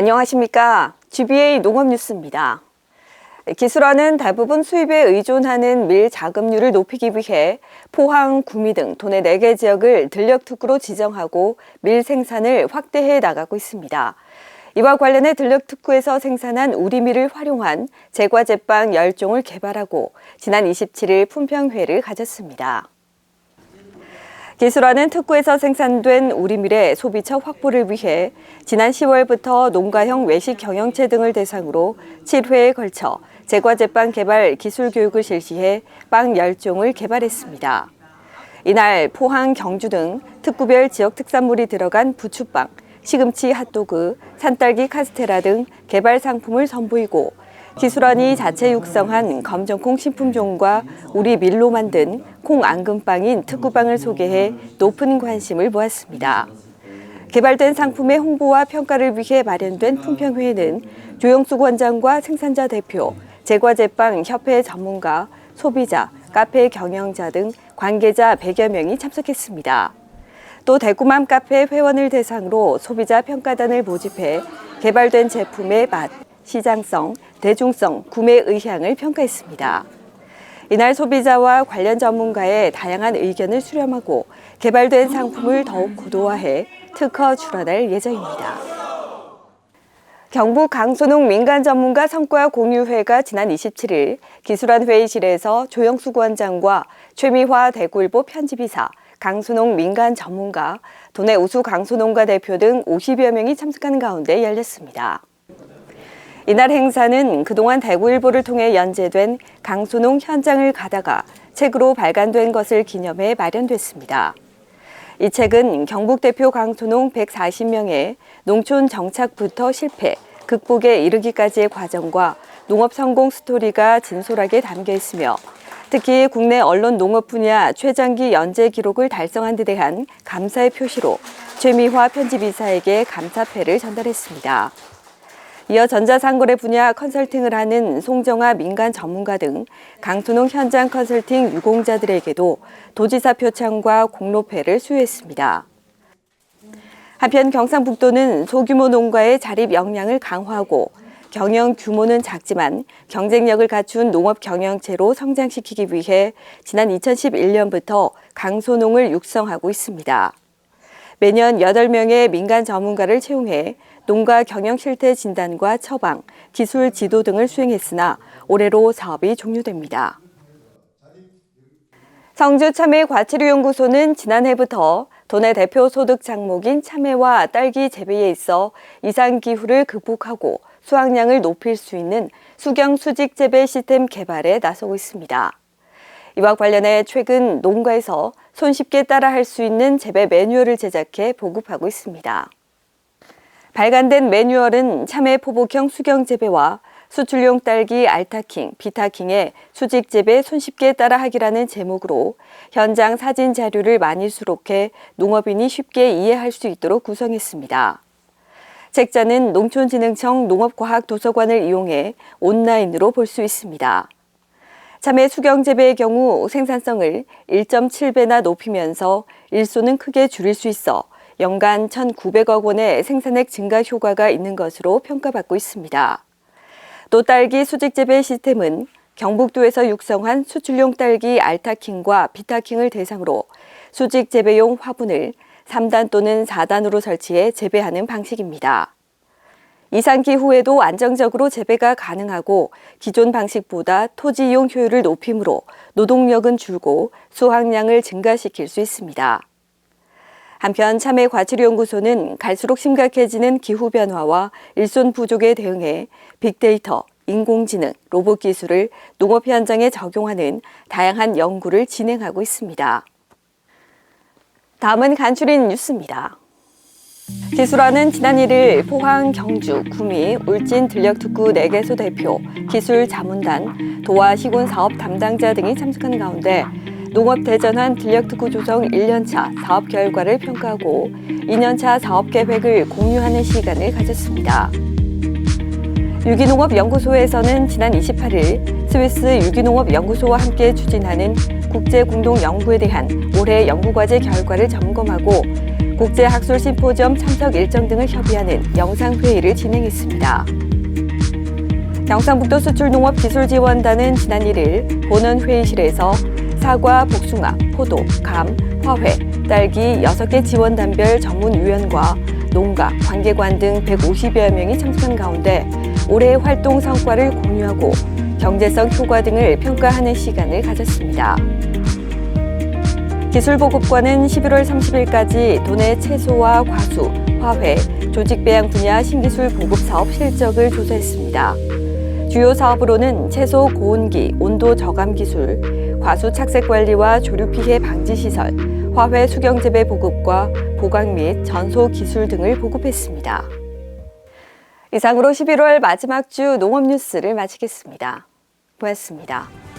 안녕하십니까. GBA 농업뉴스입니다. 기술화는 대부분 수입에 의존하는 밀 자급률을 높이기 위해 포항, 구미 등 도내 4개 지역을 들녘특구로 지정하고 밀 생산을 확대해 나가고 있습니다. 이와 관련해 들녘특구에서 생산한 우리밀을 활용한 제과 제빵 10종을 개발하고 지난 27일 품평회를 가졌습니다. 기술화는 특구에서 생산된 우리밀의 소비처 확보를 위해 지난 10월부터 농가형 외식 경영체 등을 대상으로 7회에 걸쳐 제과 제빵 개발 기술 교육을 실시해 빵 10종을 개발했습니다. 이날 포항, 경주 등 특구별 지역 특산물이 들어간 부추빵, 시금치 핫도그, 산딸기 카스테라 등 개발 상품을 선보이고 기술원이 자체 육성한 검정콩 신품종과 우리 밀로 만든 콩 앙금빵인 특구빵을 소개해 높은 관심을 모았습니다. 개발된 상품의 홍보와 평가를 위해 마련된 품평회에는 조영숙 원장과 생산자 대표, 제과제빵 협회 전문가, 소비자, 카페 경영자 등 관계자 100여 명이 참석했습니다. 또 대구맘 카페 회원을 대상으로 소비자 평가단을 모집해 개발된 제품의 맛, 시장성, 대중성, 구매 의향을 평가했습니다. 이날 소비자와 관련 전문가의 다양한 의견을 수렴하고 개발된 상품을 더욱 고도화해 특허 출원할 예정입니다. 경북 강소농 민간 전문가 성과 공유회가 지난 27일 기술안 회의실에서 조영숙 원장과 최미화 대구일보 편집이사, 강소농 민간 전문가, 도내 우수 강소농가 대표 등 50여 명이 참석하는 가운데 열렸습니다. 이날 행사는 그동안 대구일보를 통해 연재된 강소농 현장을 가다가 책으로 발간된 것을 기념해 마련됐습니다. 이 책은 경북 대표 강소농 140명의 농촌 정착부터 실패, 극복에 이르기까지의 과정과 농업 성공 스토리가 진솔하게 담겨 있으며 특히 국내 언론 농업 분야 최장기 연재 기록을 달성한 데 대한 감사의 표시로 최미화 편집이사에게 감사패를 전달했습니다. 이어 전자상거래 분야 컨설팅을 하는 송정아 민간 전문가 등 강소농 현장 컨설팅 유공자들에게도 도지사 표창과 공로패를 수여했습니다. 한편 경상북도는 소규모 농가의 자립 역량을 강화하고 경영 규모는 작지만 경쟁력을 갖춘 농업 경영체로 성장시키기 위해 지난 2011년부터 강소농을 육성하고 있습니다. 매년 8명의 민간 전문가를 채용해 농가 경영 실태 진단과 처방, 기술 지도 등을 수행했으나 올해로 사업이 종료됩니다. 성주 참외 과치류 연구소는 지난해부터 도내 대표 소득 작목인 참외와 딸기 재배에 있어 이상 기후를 극복하고 수확량을 높일 수 있는 수경 수직 재배 시스템 개발에 나서고 있습니다. 이와 관련해 최근 농가에서 손쉽게 따라할 수 있는 재배 매뉴얼을 제작해 보급하고 있습니다. 발간된 매뉴얼은 참외 포복형 수경 재배와 수출용 딸기 알타킹, 비타킹의 수직 재배 손쉽게 따라하기라는 제목으로 현장 사진 자료를 많이 수록해 농업인이 쉽게 이해할 수 있도록 구성했습니다. 책자는 농촌진흥청 농업과학도서관을 이용해 온라인으로 볼 수 있습니다. 참외 수경 재배의 경우 생산성을 1.7배나 높이면서 일소는 크게 줄일 수 있어 연간 1,900억 원의 생산액 증가 효과가 있는 것으로 평가받고 있습니다. 또 딸기 수직 재배 시스템은 경북도에서 육성한 수출용 딸기 알타킹과 비타킹을 대상으로 수직 재배용 화분을 3단 또는 4단으로 설치해 재배하는 방식입니다. 이상기 후에도 안정적으로 재배가 가능하고 기존 방식보다 토지 이용 효율을 높이므로 노동력은 줄고 수확량을 증가시킬 수 있습니다. 한편 참외 과치료연구소는 갈수록 심각해지는 기후 변화와 일손 부족에 대응해 빅데이터, 인공지능, 로봇 기술을 농업 현장에 적용하는 다양한 연구를 진행하고 있습니다. 다음은 간추린 뉴스입니다. 기술화는 지난 1일 포항, 경주, 구미, 울진 들녘특구 4개소 대표, 기술 자문단, 도화 시군 사업 담당자 등이 참석한 가운데 농업대전환 들녘특구 조성 1년차 사업 결과를 평가하고 2년차 사업 계획을 공유하는 시간을 가졌습니다. 유기농업연구소에서는 지난 28일 스위스 유기농업연구소와 함께 추진하는 국제공동연구에 대한 올해 연구과제 결과를 점검하고 국제학술 심포지엄 참석 일정 등을 협의하는 영상회의를 진행했습니다. 경상북도 수출농업기술지원단은 지난 1일 본원 회의실에서 사과, 복숭아, 포도, 감, 화훼, 딸기 6개 지원 단별 전문위원과 농가, 관계관 등 150여 명이 참석한 가운데 올해의 활동 성과를 공유하고 경제성 효과 등을 평가하는 시간을 가졌습니다. 기술보급과는 11월 30일까지 도내 채소와 과수, 화훼, 조직배양 분야 신기술 보급 사업 실적을 조사했습니다. 주요 사업으로는 채소 고온기, 온도 저감 기술, 과수 착색 관리와 조류 피해 방지 시설, 화훼 수경 재배 보급과 보강 및 전소 기술 등을 보급했습니다. 이상으로 11월 마지막 주 농업 뉴스를 마치겠습니다. 고맙습니다.